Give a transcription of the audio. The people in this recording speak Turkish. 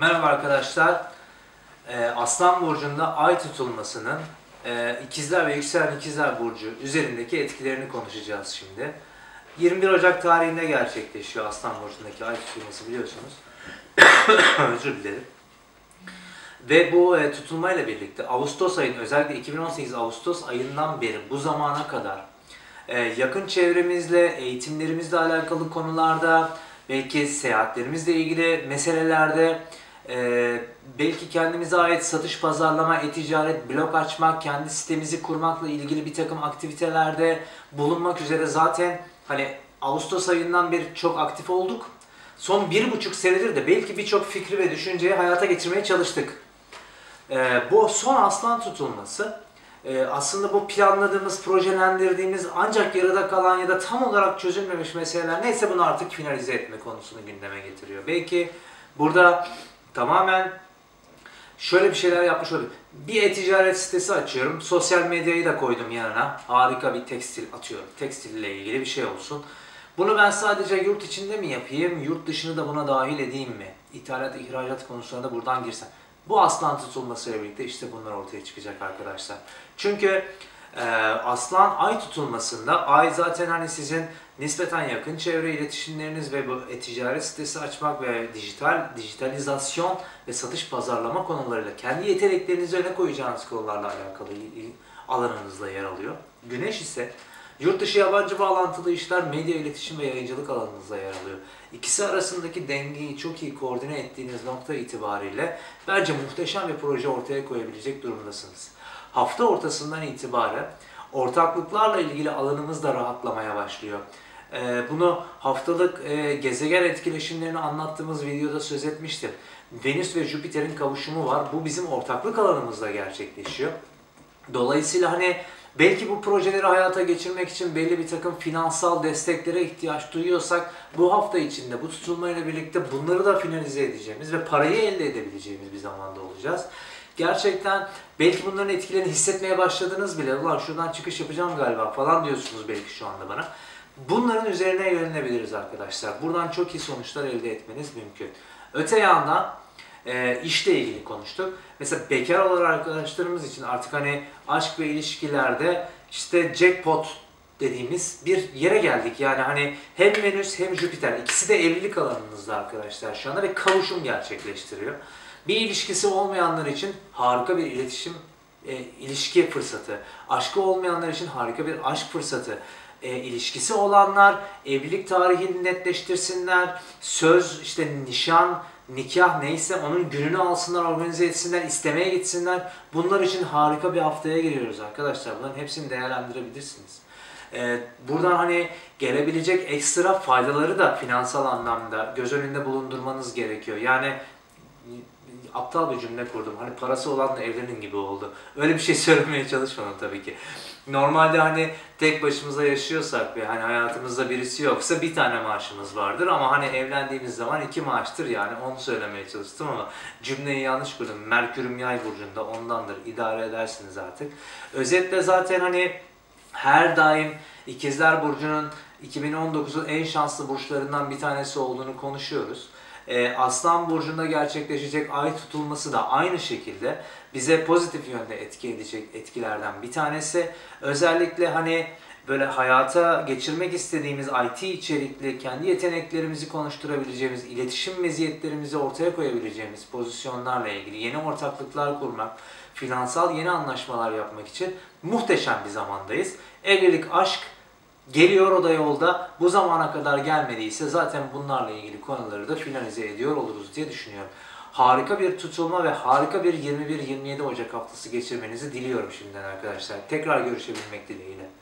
Merhaba arkadaşlar. Ee, Aslan Burcu'nda ay tutulmasının e, ikizler ve yükselen ikizler burcu üzerindeki etkilerini konuşacağız şimdi. 21 Ocak tarihinde gerçekleşiyor Aslan Burcu'ndaki ay tutulması biliyorsunuz. Özür dilerim. Ve bu e, tutulmayla birlikte Ağustos ayının özellikle 2018 Ağustos ayından beri bu zamana kadar e, yakın çevremizle, eğitimlerimizle alakalı konularda, belki seyahatlerimizle ilgili meselelerde, e, belki kendimize ait satış, pazarlama, e-ticaret, blog açmak, kendi sitemizi kurmakla ilgili bir takım aktivitelerde bulunmak üzere zaten hani Ağustos ayından beri çok aktif olduk. Son bir buçuk senedir de belki birçok fikri ve düşünceyi hayata geçirmeye çalıştık. Ee, bu son aslan tutulması e, aslında bu planladığımız, projelendirdiğimiz ancak yarıda kalan ya da tam olarak çözülmemiş meseleler neyse bunu artık finalize etme konusunu gündeme getiriyor. Belki burada tamamen şöyle bir şeyler yapmış olabilir. Bir e-ticaret sitesi açıyorum. Sosyal medyayı da koydum yanına. Harika bir tekstil atıyorum. Tekstille ilgili bir şey olsun. Bunu ben sadece yurt içinde mi yapayım, yurt dışını da buna dahil edeyim mi? İthalat, ihracat konusuna da buradan girsem. Bu aslan tutulmasıyla birlikte işte bunlar ortaya çıkacak arkadaşlar. Çünkü e, aslan ay tutulmasında ay zaten hani sizin nispeten yakın çevre iletişimleriniz ve bu e-ticaret sitesi açmak ve dijital dijitalizasyon ve satış pazarlama konularıyla kendi yeteneklerinizi öne koyacağınız konularla alakalı alanınızda yer alıyor. Güneş ise Yurt dışı yabancı bağlantılı işler medya iletişim ve yayıncılık alanınızda yer alıyor. İkisi arasındaki dengeyi çok iyi koordine ettiğiniz nokta itibariyle bence muhteşem bir proje ortaya koyabilecek durumdasınız. Hafta ortasından itibaren ortaklıklarla ilgili alanımız da rahatlamaya başlıyor. Ee, bunu haftalık e, gezegen etkileşimlerini anlattığımız videoda söz etmiştim. Venüs ve Jüpiter'in kavuşumu var. Bu bizim ortaklık alanımızda gerçekleşiyor. Dolayısıyla hani Belki bu projeleri hayata geçirmek için belli bir takım finansal desteklere ihtiyaç duyuyorsak bu hafta içinde bu tutulmayla birlikte bunları da finalize edeceğimiz ve parayı elde edebileceğimiz bir zamanda olacağız. Gerçekten belki bunların etkilerini hissetmeye başladınız bile. Ulan şuradan çıkış yapacağım galiba falan diyorsunuz belki şu anda bana. Bunların üzerine yönelebiliriz arkadaşlar. Buradan çok iyi sonuçlar elde etmeniz mümkün. Öte yandan e, işle ilgili konuştuk. Mesela bekar olan arkadaşlarımız için artık hani aşk ve ilişkilerde işte jackpot dediğimiz bir yere geldik. Yani hani hem Venüs hem Jüpiter ikisi de evlilik alanınızda arkadaşlar şu anda ve kavuşum gerçekleştiriyor. Bir ilişkisi olmayanlar için harika bir iletişim e, ilişki fırsatı. Aşkı olmayanlar için harika bir aşk fırsatı. E, ilişkisi olanlar evlilik tarihini netleştirsinler. Söz, işte nişan, nikah neyse onun gününü alsınlar, organize etsinler, istemeye gitsinler. Bunlar için harika bir haftaya giriyoruz arkadaşlar. Bunların hepsini değerlendirebilirsiniz. Ee, buradan hani gelebilecek ekstra faydaları da finansal anlamda göz önünde bulundurmanız gerekiyor. Yani aptal bir cümle kurdum. Hani parası olanla evlenin gibi oldu. Öyle bir şey söylemeye çalışmadım tabii ki. Normalde hani tek başımıza yaşıyorsak ve hani hayatımızda birisi yoksa bir tane maaşımız vardır ama hani evlendiğimiz zaman iki maaştır yani onu söylemeye çalıştım ama cümleyi yanlış kurdum. Merkürüm yay burcunda ondandır. idare edersiniz artık. Özetle zaten hani her daim ikizler burcunun 2019'un en şanslı burçlarından bir tanesi olduğunu konuşuyoruz. Ee, Aslan Burcu'nda gerçekleşecek ay tutulması da aynı şekilde bize pozitif yönde etki edecek etkilerden bir tanesi. Özellikle hani böyle hayata geçirmek istediğimiz IT içerikli, kendi yeteneklerimizi konuşturabileceğimiz, iletişim meziyetlerimizi ortaya koyabileceğimiz pozisyonlarla ilgili yeni ortaklıklar kurmak, finansal yeni anlaşmalar yapmak için muhteşem bir zamandayız. Evlilik, aşk, Geliyor o da yolda. Bu zamana kadar gelmediyse zaten bunlarla ilgili konuları da finalize ediyor oluruz diye düşünüyorum. Harika bir tutulma ve harika bir 21-27 Ocak haftası geçirmenizi diliyorum şimdiden arkadaşlar. Tekrar görüşebilmek dileğiyle.